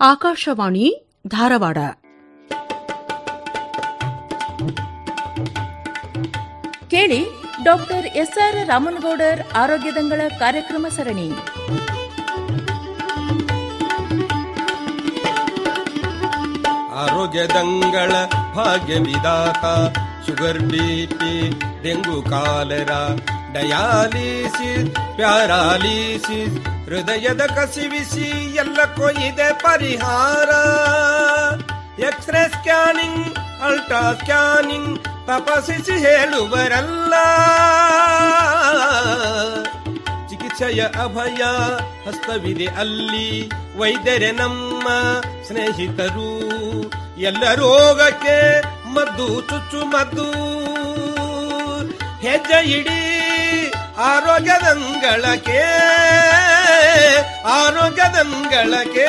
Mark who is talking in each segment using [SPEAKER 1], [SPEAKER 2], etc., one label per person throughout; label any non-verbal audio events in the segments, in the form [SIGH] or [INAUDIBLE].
[SPEAKER 1] ಆಕಾಶವಾಣಿ ಧಾರವಾಡ.
[SPEAKER 2] ಕೇಳಿ doctor S R Ramanagoudar ಆರೋಗ್ಯದಂಗಳ ಕಾರ್ಯಕ್ರಮ ಸರಣಿ.
[SPEAKER 3] ಆರೋಗ್ಯದಂಗಳ ಭಾಗ್ಯ ವಿಧಾತ sugar BP dengue cholera dialysis paralysis ಹೃದಯದ ಕಸಿವಿಸಿ ಎಲ್ಲ ಇದೆ ಪರಿಹಾರ. ಎಕ್ಸ್ರೇ ಸ್ಕ್ಯಾನಿಂಗ್ ಅಲ್ಟ್ರಾ ಸ್ಕ್ಯಾನಿಂಗ್ ತಪಸಿಸಿ ಹೇಳುವರಲ್ಲ. ಚಿಕಿತ್ಸೆಯ ಅಭಯ ಹಸ್ತವಿದೆ ಅಲ್ಲಿ, ವೈದ್ಯರೆ ನಮ್ಮ ಸ್ನೇಹಿತರು. ಎಲ್ಲ ರೋಗಕ್ಕೆ ಮದ್ದು, ಚುಚ್ಚು ಮದ್ದು, ಹೆಜ್ಜೆ ಇಡಿ ಆರೋಗ್ಯದಂಗಳಕ್ಕೆ ಆರೋಗ್ಯದಂಗಳಕ್ಕೆ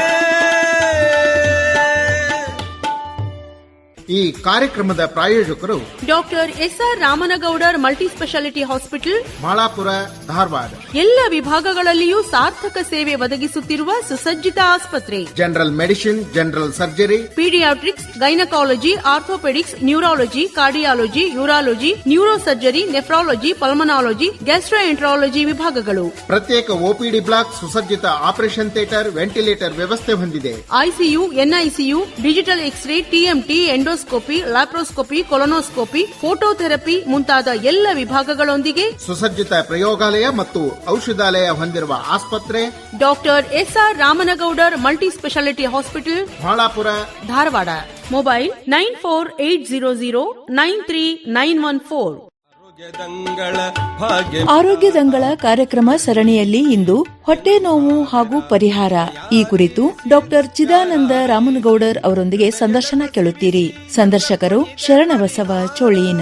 [SPEAKER 4] ಈ ಕಾರ್ಯಕ್ರಮದ ಪ್ರಾಯೋಜಕರು
[SPEAKER 1] doctor SR Ramanagoudar multi speciality hospital
[SPEAKER 4] Malapura Dharwad.
[SPEAKER 1] ಎಲ್ಲ ವಿಭಾಗಗಳಲ್ಲಿಯೂ ಸಾರ್ಥಕ ಸೇವೆ ಒದಗಿಸುತ್ತಿರುವ ಸುಸಜ್ಜಿತ ಆಸ್ಪತ್ರೆ.
[SPEAKER 4] General medicine general surgery
[SPEAKER 1] paediatrics gynaecology orthopaedics neurology cardiology urology neuro surgery nephrology pulmonology gastroenterology ವಿಭಾಗಗಳು.
[SPEAKER 4] ಪ್ರತ್ಯೇಕ ಒಪಿಡಿ ಬ್ಲಾಕ್ ಸುಸಜ್ಜಿತ ಆಪರೇಷನ್ ಥಿಯೇಟರ್ ವೆಂಟಿಲೇಟರ್ ವ್ಯವಸ್ಥೆ ಹೊಂದಿದೆ.
[SPEAKER 1] ICU NICU digital X-ray TMT endoscopy laparoscopy colonoscopy phototherapy ಮುಂತಾದ ಎಲ್ಲ ವಿಭಾಗಗಳೊಂದಿಗೆ
[SPEAKER 4] ಸುಸಜ್ಜಿತ ಪ್ರಯೋಗಾಲಯ ಮತ್ತು ಔಷಧಾಲಯ ಹೊಂದಿರುವ ಆಸ್ಪತ್ರೆ
[SPEAKER 1] doctor SR Ramanagoudar multi speciality hospital
[SPEAKER 4] Balapura.
[SPEAKER 1] Dharwad. Mobile nine four eight zero zero nine three nine one four
[SPEAKER 3] ಆರೋಗ್ಯದಂಗಳ
[SPEAKER 2] ಕಾರ್ಯಕ್ರಮ ಸರಣಿಯಲ್ಲಿ ಇಂದು ಹೊಟ್ಟೆ ನೋವು ಹಾಗೂ ಪರಿಹಾರ. ಈ ಕುರಿತು ಡಾಕ್ಟರ್ ಚಿದಾನಂದ ರಾಮನಗೌಡರ್ ಅವರೊಂದಿಗೆ ಸಂದರ್ಶನ ಕೇಳುತ್ತೀರಿ. ಸಂದರ್ಶಕರು ಶರಣಬಸವ ಚೋಳೀನ್.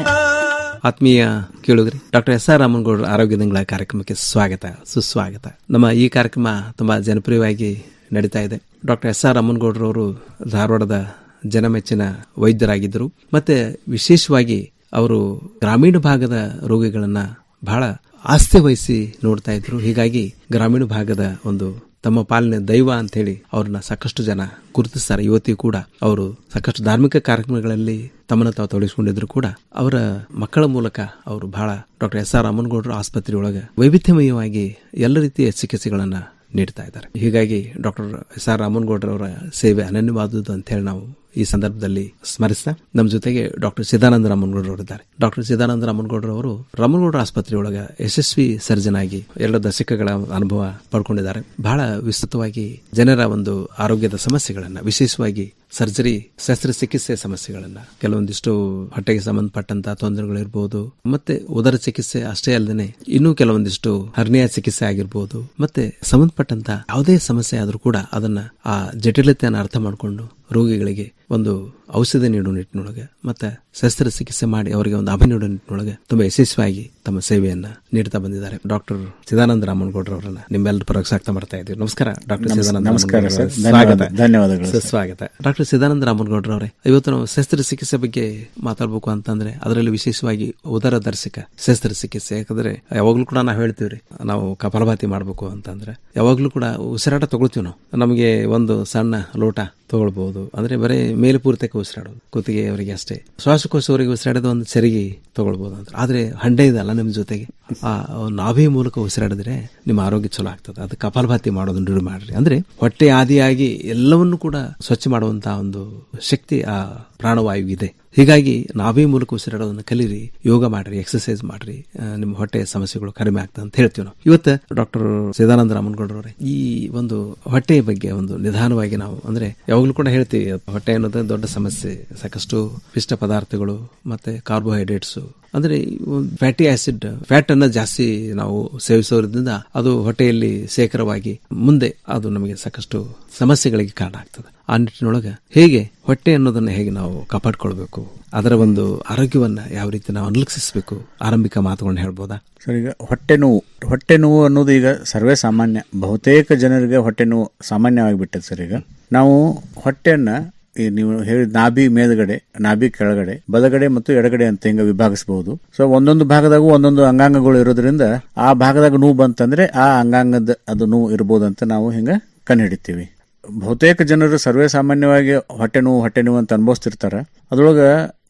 [SPEAKER 5] ಆತ್ಮೀಯ ಕೇಳಿದ್ರಿ ಡಾಕ್ಟರ್ ಎಸ್ ಆರ್ ರಾಮನಗೌಡರ ಆರೋಗ್ಯದಂಗಳ ಕಾರ್ಯಕ್ರಮಕ್ಕೆ ಸ್ವಾಗತ ಸುಸ್ವಾಗತ. ನಮ್ಮ ಈ ಕಾರ್ಯಕ್ರಮ ತುಂಬಾ ಜನಪ್ರಿಯವಾಗಿ ನಡೀತಾ ಇದೆ. ಡಾಕ್ಟರ್ ಎಸ್ ಆರ್ ರಾಮನಗೌಡರವರು ಧಾರವಾಡದ ಜನಮೆಚ್ಚಿನ ವೈದ್ಯರಾಗಿದ್ದರು. ಮತ್ತೆ ವಿಶೇಷವಾಗಿ ಅವರು ಗ್ರಾಮೀಣ ಭಾಗದ ರೋಗಿಗಳನ್ನ ಬಹಳ ಆಸ್ತಿ ವಹಿಸಿ ನೋಡ್ತಾ ಇದ್ರು. ಹೀಗಾಗಿ ಗ್ರಾಮೀಣ ಭಾಗದ ಒಂದು ತಮ್ಮ ಪಾಲನೆ ದೈವ ಅಂತ ಹೇಳಿ ಅವ್ರನ್ನ ಸಾಕಷ್ಟು ಜನ ಗುರುತಿಸ್ತಾರೆ. ಇವತ್ತಿಗೂ ಕೂಡ ಅವರು ಸಾಕಷ್ಟು ಧಾರ್ಮಿಕ ಕಾರ್ಯಕ್ರಮಗಳಲ್ಲಿ ತಮ್ಮನ್ನು ತಾವು ತೊಡಗಿಸಿಕೊಂಡಿದ್ರು ಕೂಡ ಅವರ ಮಕ್ಕಳ ಮೂಲಕ ಅವರು ಬಹಳ ಡಾಕ್ಟರ್ ಎಸ್ ಆರ್ ರಾಮನಗೌಡರು ಆಸ್ಪತ್ರೆಯೊಳಗೆ ವೈವಿಧ್ಯಮಯವಾಗಿ ಎಲ್ಲ ರೀತಿಯ ಚಿಕಿತ್ಸೆಗಳನ್ನ ನೀಡ್ತಾ ಇದ್ದಾರೆ. ಹೀಗಾಗಿ ಡಾಕ್ಟರ್ ಎಸ್ ಆರ್ ರಾಮನ್ಗೌಡ್ರವರ ಸೇವೆ ಅನನ್ಯವಾದುದು ಅಂತ ಹೇಳಿ ನಾವು ಈ ಸಂದರ್ಭದಲ್ಲಿ ಸ್ಮರಿಸ್ತಾ, ನಮ್ಮ ಜೊತೆಗೆ ಡಾಕ್ಟರ್ ಸಿದಾನಂದ ರಾಮನಗೌಡರು ಇದ್ದಾರೆ ಡಾಕ್ಟರ್ ಸಿದಾನಂದ ರಾಮನ್ಗೌಡರವರು ರಾಮನ್ಗೌಡರ ಆಸ್ಪತ್ರೆಯೊಳಗೆ ಯಶಸ್ವಿ ಸರ್ಜನ್ ಆಗಿ ಎರಡು ದಶಕಗಳ ಅನುಭವ ಪಡ್ಕೊಂಡಿದ್ದಾರೆ. ಬಹಳ ವಿಸ್ತೃತವಾಗಿ ಜನರ ಒಂದು ಆರೋಗ್ಯದ ಸಮಸ್ಯೆಗಳನ್ನು, ವಿಶೇಷವಾಗಿ ಸರ್ಜರಿ ಶಸ್ತ್ರಚಿಕಿತ್ಸೆ ಸಮಸ್ಯೆಗಳನ್ನು. ಕೆಲವೊಂದಿಷ್ಟು ಹೊಟ್ಟೆಗೆ ಸಂಬಂಧಪಟ್ಟಂತ ತೊಂದರೆಗಳಿರ್ಬೋದು, ಮತ್ತೆ ಉದರ ಚಿಕಿತ್ಸೆ ಅಷ್ಟೇ ಅಲ್ಲದೆ ಇನ್ನೂ ಕೆಲವೊಂದಿಷ್ಟು ಹರ್ನಿಯ ಚಿಕಿತ್ಸೆ ಆಗಿರ್ಬೋದು, ಮತ್ತೆ ಸಂಬಂಧಪಟ್ಟಂತ ಯಾವುದೇ ಸಮಸ್ಯೆ ಆದರೂ ಕೂಡ ಅದನ್ನ ಆ ಜಟಿಲತೆಯನ್ನು ಅರ್ಥ ಮಾಡಿಕೊಂಡು ರೋಗಿಗಳಿಗೆ ಒಂದು ಔಷಧಿ ನೀಡುವ ನಿಟ್ಟಿನೊಳಗೆ ಮತ್ತೆ ಶಸ್ತ್ರಚಿಕಿತ್ಸೆ ಮಾಡಿ ಅವರಿಗೆ ಒಂದು ಅಭಿ ನೀಡುವ ನಿಟ್ಟಿನೊಳಗೆ ತುಂಬಾ ಯಶಸ್ವಿಯಾಗಿ ತಮ್ಮ ಸೇವೆಯನ್ನ ನೀಡ್ತಾ ಬಂದಿದ್ದಾರೆ. ಡಾಕ್ಟರ್ ಚಿದಾನಂದ ರಾಮನಗೌಡರವರನ್ನ ನಿಮ್ಮೆಲ್ಲರ ಪರವಾಗಿ ಸ್ವಾಗತ ಮಾಡ್ತಾ ಇದ್ದೀವಿ. ನಮಸ್ಕಾರ ಡಾಕ್ಟರ್
[SPEAKER 6] ಧನ್ಯವಾದ- ಧನ್ಯವಾದಗಳು.
[SPEAKER 5] ಸ್ವಾಗತ. ಡಾಕ್ಟರ್ ಸಿದಾನಂದ ರಾಮನಗೌಡರವರೇ ಇವತ್ತು ನಾವು ಶಸ್ತ್ರಚಿಕಿತ್ಸೆ ಬಗ್ಗೆ ಮಾತಾಡ್ಬೇಕು ಅಂತಂದ್ರೆ ಅದರಲ್ಲಿ ವಿಶೇಷವಾಗಿ ಉದರ ದರ್ಶಕ ಶಸ್ತ್ರಚಿಕಿತ್ಸೆ. ಯಾಕಂದ್ರೆ ಯಾವಾಗ್ಲೂ ಕೂಡ ನಾವು ಹೇಳ್ತೀವ್ರಿ ನಾವು ಕಪಾಲಭಾತಿ ಮಾಡಬೇಕು ಅಂತಂದ್ರೆ. ಯಾವಾಗ್ಲೂ ಕೂಡ ಉಸಿರಾಟ ತಗೊಳ್ತೀವಿ ನಾವು. ನಮಗೆ ಒಂದು ಸಣ್ಣ ಲೋಟ ತಗೊಳ್ಬಹುದು ಅಂದ್ರೆ ಬರೀ ಮೇಲೆ ಪೂರ್ತಕ್ಕೆ ಉಸಿರಾಡೋದು ಕುತ್ತಿಗೆ ಅವರಿಗೆ ಅಷ್ಟೇ. ಶ್ವಾಸಕೋಶವರಿಗೆ ಉಸಿರಾಡೋದು ಒಂದು ಸರಿಗೆ ತಗೊಳ್ಬಹುದು ಅಂತ ಆದ್ರೆ ಹಂಡೆ ಇದಲ್ಲ ನಿಮ್ ಜೊತೆಗೆ. ನಾಭಿ ಮೂಲಕ ಉಸಿರಾಡಿದ್ರೆ ನಿಮ್ಮ ಆರೋಗ್ಯ ಚಲೋ ಆಗ್ತದೆ. ಅದು ಕಪಾಲಭಾತಿ ಮಾಡೋದನ್ನ ರೂಢಿ ಮಾಡ್ರಿ. ಅಂದ್ರೆ ಹೊಟ್ಟೆ ಆದಿಯಾಗಿ ಎಲ್ಲವನ್ನು ಕೂಡ ಸ್ವಚ್ಛ ಮಾಡುವಂತ ಒಂದು ಶಕ್ತಿ ಆ ಪ್ರಾಣವಾಯು ಇದೆ. ಹೀಗಾಗಿ ನಾಭಿ ಮೂಲಕ ಉಸಿರಾಡೋದನ್ನ ಕಲೀರಿ, ಯೋಗ ಮಾಡ್ರಿ ಎಕ್ಸರ್ಸೈಸ್ ಮಾಡ್ರಿ. ನಿಮ್ಮ ಹೊಟ್ಟೆಯ ಸಮಸ್ಯೆಗಳು ಕಡಿಮೆ ಆಗ್ತದೆ ಅಂತ ಹೇಳ್ತೀವಿ ನಾವು. ಇವತ್ತು ಡಾಕ್ಟರ್ ಸಿದಾನಂದ ರಾಮನ್ಗೌಡರವರೇ, ಈ ಒಂದು ಹೊಟ್ಟೆಯ ಬಗ್ಗೆ ಒಂದು ನಿಧಾನವಾಗಿ ನಾವು, ಅಂದ್ರೆ ಯಾವಾಗಲೂ ಕೂಡ ಹೇಳ್ತೀವಿ, ಹೊಟ್ಟೆ ಅನ್ನೋದು ದೊಡ್ಡ ಸಮಸ್ಯೆ. ಸಾಕಷ್ಟು ಪಿಷ್ಟ ಪದಾರ್ಥಗಳು, ಮತ್ತೆ ಕಾರ್ಬೋಹೈಡ್ರೇಟ್ಸ್ ಅಂದ್ರೆ ಫ್ಯಾಟಿ ಆಸಿಡ್ ಫ್ಯಾಟ್ ಅನ್ನ ಜಾಸ್ತಿ ನಾವು ಸೇವಿಸೋದ್ರಿಂದ ಅದು ಹೊಟ್ಟೆಯಲ್ಲಿ ಶೇಖರವಾಗಿ ಮುಂದೆ ಅದು ನಮಗೆ ಸಾಕಷ್ಟು ಸಮಸ್ಯೆಗಳಿಗೆ ಕಾರಣ ಆಗ್ತದೆ. ಆ ನಿಟ್ಟಿನೊಳಗೆ ಹೇಗೆ ಹೊಟ್ಟೆ ಅನ್ನೋದನ್ನ ಹೇಗೆ ನಾವು ಕಾಪಾಡ್ಕೊಳ್ಬೇಕು? ಅದರ ಒಂದು ಆರೋಗ್ಯವನ್ನ ಯಾವ ರೀತಿ ನಾವು ಅನುಲಕ್ಷಿಸಬೇಕು? ಆರಂಭಿಕ ಮಾತುಗಳನ್ನ ಹೇಳ್ಬೋದಾ?
[SPEAKER 6] ಸರ್, ಈಗ ಹೊಟ್ಟೆ ನೋವು ಹೊಟ್ಟೆ ನೋವು ಅನ್ನೋದು ಈಗ ಸರ್ವೇ ಸಾಮಾನ್ಯ. ಬಹುತೇಕ ಜನರಿಗೆ ಹೊಟ್ಟೆ ನೋವು ಸಾಮಾನ್ಯವಾಗಿಬಿಟ್ಟದೆ ಸರ್ ಈಗ. ನಾವು ಹೊಟ್ಟೆಯನ್ನ ನೀವು ಹೇಳಿದ ನಾಭಿ ಮೇಲ್ಗಡೆ, ನಾಭಿ ಕೆಳಗಡೆ, ಬಲಗಡೆ ಮತ್ತು ಎಡಗಡೆ ಅಂತ ಹಿಂಗ ವಿಭಾಗಿಸಬಹುದು. ಸೊ ಒಂದೊಂದು ಭಾಗದಾಗೂ ಒಂದೊಂದು ಅಂಗಾಂಗಗಳು ಇರೋದ್ರಿಂದ ಆ ಭಾಗದಾಗ ನೋವು ಬಂತಂದ್ರೆ ಆ ಅಂಗಾಂಗದ ಅದು ನೋವು ಇರಬಹುದು ಅಂತ ನಾವು ಹಿಂಗ ಕಂಡು ಹಿಡಿತೀವಿ ಬಹುತೇಕ ಜನರು ಸರ್ವೇ ಸಾಮಾನ್ಯವಾಗಿ ಹೊಟ್ಟೆ ನೋವು ಹೊಟ್ಟೆ ನೋವು ಅಂತ ಅನುಭವಿಸ್ತಿರ್ತಾರೆ. ಅದ್ರೊಳಗ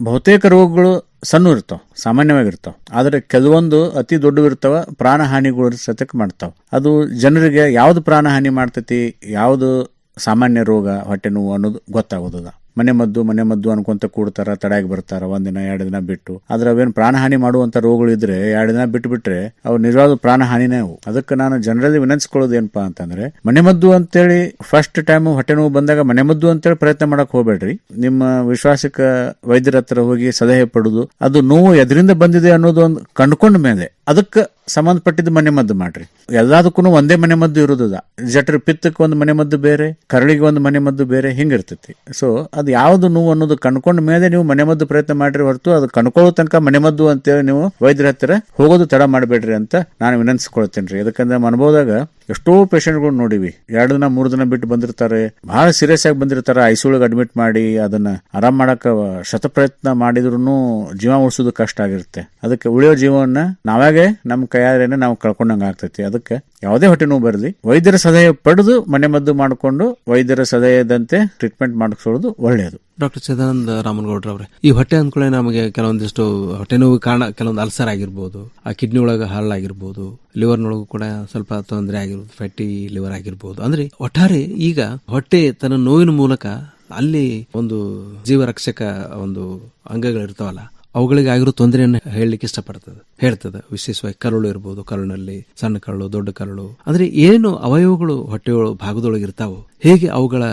[SPEAKER 6] ಬಹುತೇಕ ರೋಗಗಳು ಸಣ್ಣ ಇರ್ತಾವ, ಸಾಮಾನ್ಯವಾಗಿರ್ತಾವ. ಆದ್ರೆ ಕೆಲವೊಂದು ಅತಿ ದೊಡ್ಡವು ಇರ್ತಾವ ಪ್ರಾಣ ಹಾನಿಗಳು ಸತಕ್ ಮಾಡ್ತಾವ. ಅದು ಜನರಿಗೆ ಯಾವ್ದು ಪ್ರಾಣ ಹಾನಿ ಮಾಡ್ತೈತಿ, ಯಾವ್ದು ಸಾಮಾನ್ಯ ರೋಗ, ಹೊಟ್ಟೆ ನೋವು ಅನ್ನೋದು ಗೊತ್ತಾಗೋದದ ಮನೆ ಮದ್ದು ಮನೆ ಮದ್ದು ಅನ್ಕೊಂತ ಕೂಡ್ತಾರ ತಡಾಗಿ ಬರ್ತಾರ ಒಂದಿನ ಎರಡು ದಿನ ಬಿಟ್ಟು. ಆದ್ರೆ ಅವೇನು ಪ್ರಾಣಹಾನಿ ಮಾಡುವಂತ ರೋಗಗಳು ಇದ್ರೆ ಎರಡು ದಿನ ಬಿಟ್ಟು ಬಿಟ್ರೆ ಅವ್ರು ನಿಜವಾದ ಪ್ರಾಣಹಾನಿನೇ ಅವು. ಅದಕ್ಕೆ ನಾನು ಜನರಲ್ಲಿ ವಿನಂತಿಸ್ಕೊಳ್ಳೋದು ಏನಪ್ಪಾ ಅಂತಂದ್ರೆ, ಮನೆ ಮದ್ದು ಅಂತೇಳಿ ಫಸ್ಟ್ ಟೈಮ್ ಹೊಟ್ಟೆ ನೋವು ಬಂದಾಗ ಮನೆ ಮದ್ದು ಅಂತೇಳಿ ಪ್ರಯತ್ನ ಮಾಡಕ್ ಹೋಗ್ಬೇಡ್ರಿ. ನಿಮ್ಮ ವಿಶ್ವಾಸಕ ವೈದ್ಯರ ಹತ್ರ ಹೋಗಿ ಸಲಹೆ ಪಡುದು, ಅದು ನೋವು ಎದರಿಂದ ಬಂದಿದೆ ಅನ್ನೋದು ಒಂದು ಕಂಡ್ಕೊಂಡ ಮೇಲೆ ಅದಕ್ಕೆ ಸಂಬಂಧಪಟ್ಟಿದ್ದು ಮನೆ ಮದ್ದು ಮಾಡ್ರಿ. ಎಲ್ಲದಕ್ಕೂ ಒಂದೇ ಮನೆ ಮದ್ದು ಇರುವುದ ಜಠರ ಪಿತ್ತಕ್ಕೆ ಒಂದು ಮನೆ ಮದ್ದು ಬೇರೆ, ಕರಳಿಗೆ ಒಂದು ಮನೆ ಮದ್ದು ಬೇರೆ, ಹಿಂಗಿರ್ತೈತಿ. ಸೊ ಅದು ಯಾವುದು ನೋವು ಅನ್ನೋದು ಕಂಡ್ಕೊಂಡ ಮೇಲೆ ನೀವು ಮನೆ ಮದ್ದು ಪ್ರಯತ್ನ ಮಾಡ್ರಿ ಹೊರತು ಅದು ಕಂಡ್ಕೊಳ್ಳೋ ತನಕ ಮನೆ ಮದ್ದು ಅಂತೇಳಿ ನೀವು ವೈದ್ಯರ ಹತ್ತಿರ ಹೋಗೋದು ತಡ ಮಾಡಬೇಡ್ರಿ ಅಂತ ನಾನು ವಿನಂತಿಸ್ಕೊಳ್ತೇನೆ ರೀ ಯಾಕಂದ್ರೆ ಅನುಭವದಾಗ ಎಷ್ಟೋ ಪೇಷಂಟ್ಗಳು ನೋಡಿವಿ. ಎರಡು ದಿನ, ಮೂರು ದಿನ ಬಿಟ್ಟು ಬಂದಿರ್ತಾರೆ. ಬಹಳ ಸೀರಿಯಸ್ ಆಗಿ ಬಂದಿರ್ತಾರೆ. ಐಸಿಯುಳಗೆ ಅಡ್ಮಿಟ್ ಮಾಡಿ ಅದನ್ನ ಆರಾಮ್ ಮಾಡಕ ಶತಪ್ರಯತ್ನ ಮಾಡಿದ್ರು ಜೀವ ಉಳಿಸೋದು ಕಷ್ಟ ಆಗಿರುತ್ತೆ. ಅದಕ್ಕೆ ಉಳಿಯೋ ಜೀವವನ್ನ ನಾವಾಗೆ ನಮ್ಮ ಕೈಯಾರೇನೆ ನಾವು ಕಳ್ಕೊಂಡಂಗ ಆಗ್ತೈತಿ. ಅದಕ್ಕೆ ಯಾವುದೇ ಹೊಟ್ಟೆ ನೋವು ಬರಲಿ. ವೈದ್ಯರ ಸಲಹೆ ಪಡೆದು ಮನೆ ಮದ್ದು ಮಾಡಿಕೊಂಡು ವೈದ್ಯರ ಸಲಹೆದಂತೆ ಟ್ರೀಟ್ಮೆಂಟ್ ಮಾಡಿಸೋದು ಒಳ್ಳೆಯದು.
[SPEAKER 5] ಡಾಕ್ಟರ್ ಚಿದಾನಂದ ರಾಮನಗೌಡ್ರ ಅವರೇ ಈ ಹೊಟ್ಟೆ ಅಂದ್ಕೊಳ್ಳೆ ನಮಗೆ ಕೆಲವೊಂದಿಷ್ಟು ಹೊಟ್ಟೆ ನೋವು ಕಾರಣ ಕೆಲವೊಂದು ಅಲ್ಸರ್ ಆಗಿರ್ಬೋದು, ಆ ಕಿಡ್ನಿ ಒಳಗೆ ಹಾಳಾಗಿರ್ಬೋದು ಲಿವರ್ನೊಳಗೂ ಕೂಡ ಸ್ವಲ್ಪ ತೊಂದರೆ ಆಗಿರ್ಬೋದು ಫ್ಯಾಟಿ ಲಿವರ್ ಆಗಿರ್ಬೋದು. ಅಂದ್ರೆ ಒಟ್ಟಾರೆ ಈಗ ಹೊಟ್ಟೆ ತನ್ನ ನೋವಿನ ಮೂಲಕ ಅಲ್ಲಿ ಒಂದು ಜೀವರಕ್ಷಕ ಒಂದು ಅಂಗಗಳಿರ್ತಾವಲ್ಲ ಅವುಗಳಿಗೆ ಆಗಿರೋ ತೊಂದರೆಯನ್ನು ಹೇಳಲಿಕ್ಕೆ ಇಷ್ಟಪಡ್ತದೆ. ಹೇಳ್ತದೆ. ವಿಶೇಷವಾಗಿ ಕರುಳು ಇರ್ಬೋದು, ಕರುಳಿನಲ್ಲಿ ಸಣ್ಣ ಕರುಳು, ದೊಡ್ಡ ಕರುಳು. ಅಂದ್ರೆ ಏನು ಅವಯವಗಳು ಹೊಟ್ಟೆಯೊಳ ಭಾಗದೊಳಗೆ ಇರ್ತಾವೋ, ಹೇಗೆ ಅವುಗಳ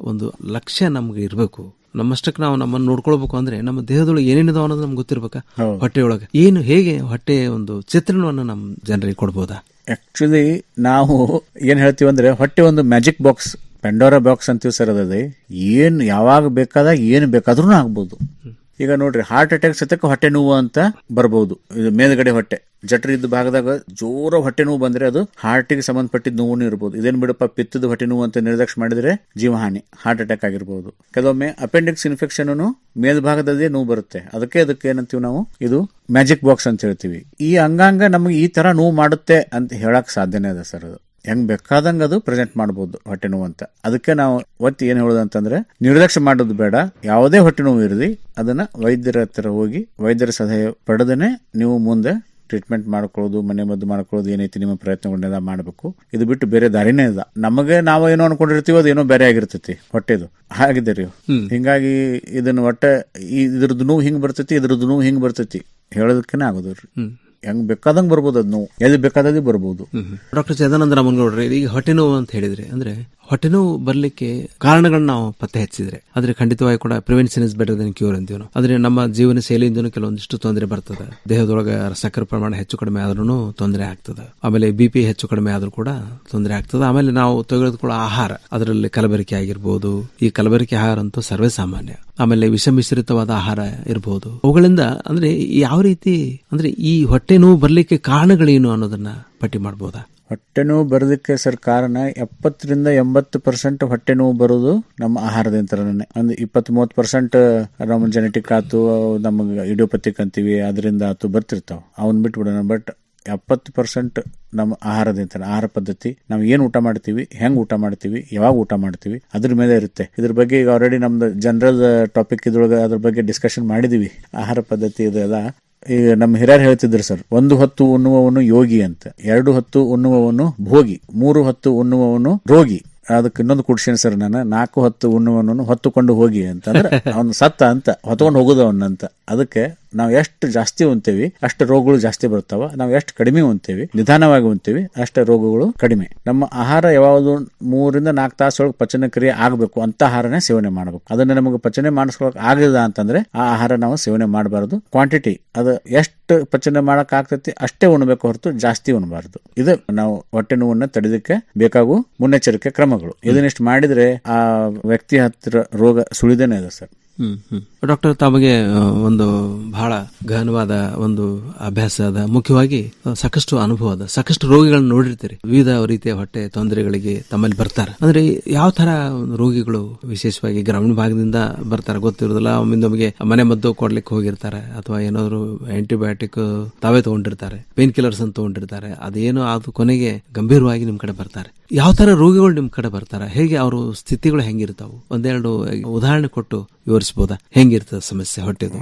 [SPEAKER 5] ಒಂದು ಲಕ್ಷ್ಯ ನಮ್ಗೆ ಇರಬೇಕು ನಮ್ಮಷ್ಟಕ್ಕೆ ನಾವು ನಮ್ಮನ್ನು ನೋಡ್ಕೊಳ್ಬೇಕು ಅಂದ್ರೆ ನಮ್ಮ ದೇಹದೊಳಗೆ ಏನೇನಿದಾವ ಅನ್ನೋದು ನಮ್ಗೆ ಹೊಟ್ಟೆ ಹೊಟ್ಟೆಯೊಳಗೆ ಏನು ಹೇಗೆ ಹೊಟ್ಟೆ ಒಂದು ಚಿತ್ರಣವನ್ನು ನಮ್ಮ ಜನರಿಗೆ ಕೊಡ್ಬೋದಾ?
[SPEAKER 6] ಆಕ್ಚುಲಿ ನಾವು ಏನ್ ಹೇಳ್ತೀವಿ ಅಂದ್ರೆ ಹೊಟ್ಟೆ ಒಂದು ಮ್ಯಾಜಿಕ್ ಬಾಕ್ಸ್ ಪೆಂಡೋರಾ ಬಾಕ್ಸ್ ಅಂತೀವಿ ಸರ್ ಅದೇ ಏನು ಯಾವಾಗ ಬೇಕಾದಾಗ ಏನು ಬೇಕಾದ್ರೂ ಆಗ್ಬೋದು. ಈಗ ನೋಡ್ರಿ ಹಾರ್ಟ್ ಅಟ್ಯಾಕ್ ಸತಕ್ಕೆ ಹೊಟ್ಟೆ ನೋವು ಅಂತ ಬರ್ಬೋದು. ಇದು ಮೇಲ್ಗಡೆ ಹೊಟ್ಟೆ. ಜಠರ ಇದ್ದ ಭಾಗದಾಗ ಜೋರ ಹೊಟ್ಟೆ ನೋವು ಬಂದ್ರೆ ಅದು ಹಾರ್ಟಿಗೆ ಸಂಬಂಧಪಟ್ಟಿದ್ದ ನೋವು ಇರ್ಬೋದು. ಇದೇನ್ ಬಿಡಪ್ಪ, ಪಿತ್ತದ ಹೊಟ್ಟೆ ನೋವು ಅಂತ ನಿರ್ಲಕ್ಷ್ಯ ಮಾಡಿದ್ರೆ ಜೀವಹಾನಿ ಹಾರ್ಟ್ ಅಟ್ಯಾಕ್ ಆಗಿರ್ಬೋದು. ಕೆಲವೊಮ್ಮೆ ಅಪೆಂಡಿಕ್ಸ್ ಇನ್ಫೆಕ್ಷನ್ ಮೇಲ್ಭಾಗದಲ್ಲಿ ನೋವು ಬರುತ್ತೆ. ಅದಕ್ಕೆ ಅದಕ್ಕೆ ಏನಂತೀವಿ ನಾವು? ಇದು ಮ್ಯಾಜಿಕ್ ಬಾಕ್ಸ್ ಅಂತ ಹೇಳ್ತೀವಿ. ಈ ಅಂಗಾಂಗ ನಮಗೆ ಈ ತರ ನೋವು ಮಾಡುತ್ತೆ ಅಂತ ಹೇಳಕ್ ಸಾಧ್ಯನೇ ಅದ ಸರ್ ಅದು. ಹೆಂಗ್ ಬೇಕಾದಂಗ ಅದು ಪ್ರೆಸೆಂಟ್ ಮಾಡಬಹುದು ಹೊಟ್ಟೆ ನೋವು ಅಂತ. ಅದಕ್ಕೆ ನಾವು ಒತ್ತಿ ಏನ್ ಹೇಳೋದು ಅಂತಂದ್ರೆ ನಿರ್ಲಕ್ಷ್ಯ ಮಾಡೋದು ಬೇಡ. ಯಾವುದೇ ಹೊಟ್ಟೆ ನೋವು ಇರಲಿ ಅದನ್ನ ವೈದ್ಯರ ಹತ್ರ ಹೋಗಿ ವೈದ್ಯರ ಸಲಹೆ ಪಡೆದನೆ ನೀವು ಮುಂದೆ ಟ್ರೀಟ್ಮೆಂಟ್ ಮಾಡ್ಕೊಳ್ಳೋದು ಮನೆ ಮದ್ದು ಮಾಡ್ಕೊಳ್ಳೋದು ಏನೈತಿ ನಿಮ್ಮ ಪ್ರಯತ್ನಗಳನ್ನೆಲ್ಲ ಮಾಡಬೇಕು. ಇದು ಬಿಟ್ಟು ಬೇರೆ ದಾರಿನೇ ಇಲ್ಲ. ನಮಗೆ ನಾವು ಏನೋ ಅನ್ಕೊಂಡಿರ್ತೀವಿ ಅದೇನೋ ಬೇರೆ ಆಗಿರ್ತೈತಿ ಹೊಟ್ಟೆದು. ಹಾಗಿದೆ ರೀ ಹಿಂಗಾಗಿ ಇದನ್ನ ಒಟ್ಟೆ ಈ- ಇದ್ರದ್ದು ನೋವು ಹಿಂಗ್ ಬರ್ತೈತಿ ಇದ್ರದ್ದು ನೋವು ಹಿಂಗ್ ಬರ್ತೈತಿ ಹೇಳೋದಕ್ಕೇನೆ ಆಗೋದು ರೀ ಹೆಂಗ್ ಬೇಕಾದಂಗ್ ಬರ್ಬೋದು ಅದ್ ನೋವು. ಎಲ್ಲಿ ಬೇಕಾದಲ್ಲಿ ಬರ್ಬೋದು.
[SPEAKER 5] ಡಾಕ್ಟರ್ ನಮ್ಮನ್ ನೋಡ್ರಿ ಈಗ ಹೊಟ್ಟೆ ನೋವು ಅಂತ ಹೇಳಿದ್ರೆ, ಅಂದ್ರೆ ಹೊಟ್ಟೆ ನೋವು ಬರ್ಲಿಕ್ಕೆ ಕಾರಣಗಳನ್ನ ನಾವು ಪತ್ತೆ ಹಚ್ಚಿದ್ರೆ, ಆದ್ರೆ ಖಂಡಿತವಾಗಿ ಕೂಡ prevention is better than cure ಅಂತೀವಿ ಆದ್ರೆ ನಮ್ಮ ಜೀವನ ಶೈಲಿಯಿಂದನೂ ಕೆಲವೊಂದಿಷ್ಟು ತೊಂದರೆ ಬರ್ತದೆ. ದೇಹದೊಳಗೆ ಸಕ್ಕರೆ ಪ್ರಮಾಣ ಹೆಚ್ಚು ಕಡಿಮೆ ಆದ್ರೂ ತೊಂದರೆ ಆಗ್ತದೆ. ಆಮೇಲೆ ಬಿ ಪಿ ಹೆಚ್ಚು ಕಡಿಮೆ ಆದ್ರೂ ಕೂಡ ತೊಂದರೆ ಆಗ್ತದೆ. ಆಮೇಲೆ ನಾವು ತೆಗೆದುಕೊಳ್ಳೋ ಆಹಾರ, ಅದರಲ್ಲಿ ಕಲಬೆರಕೆ ಆಗಿರ್ಬೋದು. ಈ ಕಲಬೆರಕೆ ಆಹಾರ ಅಂತೂ ಸರ್ವೇ ಸಾಮಾನ್ಯ. ಆಮೇಲೆ ವಿಷ ಮಿಶ್ರಿತವಾದ ಆಹಾರ ಇರಬಹುದು ಅವುಗಳಿಂದ ಅಂದ್ರೆ ಯಾವ ರೀತಿ ಅಂದ್ರೆ ಈ ಹೊಟ್ಟೆ ನೋವು ಬರ್ಲಿಕ್ಕೆ ಕಾರಣಗಳೇನು ಅನ್ನೋದನ್ನ ಪಟ್ಟಿ ಮಾಡ್ಬೋದಾ?
[SPEAKER 6] ಹೊಟ್ಟೆ ನೋವು ಬರೋದಕ್ಕೆ ಸರ್ ಕಾರಣ ಎಪ್ಪತ್ತರಿಂದ ಎಂಬತ್ತು ಪರ್ಸೆಂಟ್ ಹೊಟ್ಟೆ ನೋವು ಬರೋದು ನಮ್ಮ ಆಹಾರದಿಂದನೇ ಒಂದು ಇಪ್ಪತ್ತ್ ಮೂವತ್ತು ಪರ್ಸೆಂಟ್ ನಮ್ಮ ಜೆನೆಟಿಕ್ ಆತು ನಮಗೆ ಇಡಿಯೋಪತಿಕ್ ಅಂತೀವಿ, ಅದರಿಂದ ಆತು ಬರ್ತಿರ್ತಾವ. ಅವನ್ ಬಿಟ್ಬಿಡೋಣ ಬಟ್ ಎಪ್ಪತ್ತು ಪರ್ಸೆಂಟ್ ನಮ್ಮ ಆಹಾರದಿಂದ ಆಹಾರ ಪದ್ಧತಿ. ನಾವು ಏನು ಊಟ ಮಾಡ್ತೀವಿ, ಹೆಂಗೆ ಊಟ ಮಾಡ್ತೀವಿ, ಯಾವಾಗ ಊಟ ಮಾಡ್ತೀವಿ, ಅದ್ರ ಮೇಲೆ ಇರುತ್ತೆ. ಇದ್ರ ಬಗ್ಗೆ ಈಗ ಆಲ್ರೆಡಿ ನಮ್ದು ಜನರಲ್ ಟಾಪಿಕ್ ಇದ್ರೊಳಗೆ ಅದ್ರ ಬಗ್ಗೆ ಡಿಸ್ಕಷನ್ ಮಾಡಿದೀವಿ. ಆಹಾರ ಪದ್ಧತಿ ಇದೆಲ್ಲ ನಮ್ಮ ಹಿರಿಯರು ಹೇಳ್ತಿದ್ರು ಸರ್, ಒಂದು ಹೊತ್ತು ಉಣ್ಣುವವನು ಯೋಗಿ ಅಂತ. ಎರಡು ಹೊತ್ತು ಉಣ್ಣುವವನು ಭೋಗಿ, ಮೂರು ಹೊತ್ತು ಉಣ್ಣುವವನು ರೋಗಿ. ಅದಕ್ಕೆ ಇನ್ನೊಂದು ಕುಡ್ಸೇನೆ ಸರ್ ನಾನು, ನಾಲ್ಕು ಹೊತ್ತು ಉಣ್ಣುವವನು ಹೊತ್ತುಕೊಂಡು ಹೋಗಿ ಅಂತಂದ್ರೆ ಅವನು ಸತ್ತ ಅಂತ, ಹೊತ್ಕೊಂಡು ಹೋಗುದು ಅವನಂತ ಅದಕ್ಕೆ ನಾವು ಎಷ್ಟು ಜಾಸ್ತಿ ಹೊಂತೇವಿ ಅಷ್ಟು ರೋಗಗಳು ಜಾಸ್ತಿ ಬರ್ತಾವ ನಾವು ಎಷ್ಟು ಕಡಿಮೆ ಹೊಂತೇವಿ ನಿಧಾನವಾಗಿ ಹೊಂತೇವಿ ಅಷ್ಟು ರೋಗಗಳು ಕಡಿಮೆ. ನಮ್ಮ ಆಹಾರ ಯಾವಾಗಲೂ ಮೂರಿಂದ ನಾಲ್ಕು ತಾಸೊಳಗೆ ಪಚನ ಕ್ರಿಯೆ ಆಗಬೇಕು ಅಂತ ಆಹಾರನೇ ಸೇವನೆ ಮಾಡಬೇಕು. ಅದನ್ನ ನಮಗೆ ಪಚನೆ ಮಾಡಿಸ್ಕೊಳಕ್ ಆಗಲಿಲ್ಲ ಅಂತಂದ್ರೆ ಆ ಆಹಾರ ನಾವು ಸೇವನೆ ಮಾಡಬಾರದು. ಕ್ವಾಂಟಿಟಿ, ಅದು ಎಷ್ಟು ಪಚನೆ ಮಾಡಕ್ ಆಗ್ತೈತಿ ಅಷ್ಟೇ ಉಣ್ಬೇಕು ಹೊರತು ಜಾಸ್ತಿ ಉಣಬಾರದು. ಇದು ನಾವು ಹೊಟ್ಟೆ ನೋವನ್ನ ತಡೆದಕ್ಕೆ ಬೇಕಾಗುವ ಮುನ್ನೆಚ್ಚರಿಕೆ ಕ್ರಮಗಳು. ಇದನ್ನಿಷ್ಟು ಮಾಡಿದ್ರೆ ಆ ವ್ಯಕ್ತಿ ಹತ್ತಿರ ರೋಗ ಸುಳಿದೇನೆ ಇದೆ ಸರ್.
[SPEAKER 5] ಡಾಕ್ಟರ್, ತಮಗೆ ಒಂದು ಬಹಳ ಗಹನವಾದ ಒಂದು ಅಭ್ಯಾಸ ಅದ. ಮುಖ್ಯವಾಗಿ ಸಾಕಷ್ಟು ಅನುಭವ ಅದ. ಸಾಕಷ್ಟು ರೋಗಿಗಳನ್ನ ನೋಡಿರ್ತೀರಿ. ವಿವಿಧ ರೀತಿಯ ಹೊಟ್ಟೆ ತೊಂದರೆಗಳಿಗೆ ತಮ್ಮಲ್ಲಿ ಬರ್ತಾರೆ. ಅಂದ್ರೆ, ಯಾವ ತರ ರೋಗಿಗಳು ವಿಶೇಷವಾಗಿ ಗ್ರಾಮೀಣ ಭಾಗದಿಂದ ಬರ್ತಾರೆ ಗೊತ್ತಿರೋದಿಲ್ಲ ಒಮ್ಮಿಂದೊಮ್ಮಿಗೆ ಮನೆ ಮದ್ದು ಕೊಡ್ಲಿಕ್ಕೆ ಹೋಗಿರ್ತಾರೆ. ಅಥವಾ ಏನಾದ್ರು ಆಂಟಿಬಯೋಟಿಕ್ ತಾವೇ ತಗೊಂಡಿರ್ತಾರೆ. ಪೇನ್ ಕಿಲ್ಲರ್ಸ್ ಅಂತ ತಗೊಂಡಿರ್ತಾರೆ. ಅದೇನೋ ಅದು ಕೊನೆಗೆ ಗಂಭೀರವಾಗಿ ನಿಮ್ ಕಡೆ ಬರ್ತಾರೆ. ಯಾವ ತರ ರೋಗಿಗಳು ನಿಮ್ ಕಡೆ ಬರ್ತಾರೆ? ಹೇಗೆ ಅವರು ಸ್ಥಿತಿಗಳು ಹೆಂಗಿರ್ತಾವು? ಒಂದೆರಡು ಉದಾಹರಣೆ ಕೊಟ್ಟು ವಿವರಿಸಬಹುದಾ ಹೆಂಗಿರ್ತದ ಸಮಸ್ಯೆ ಹೊಟ್ಟೆದು?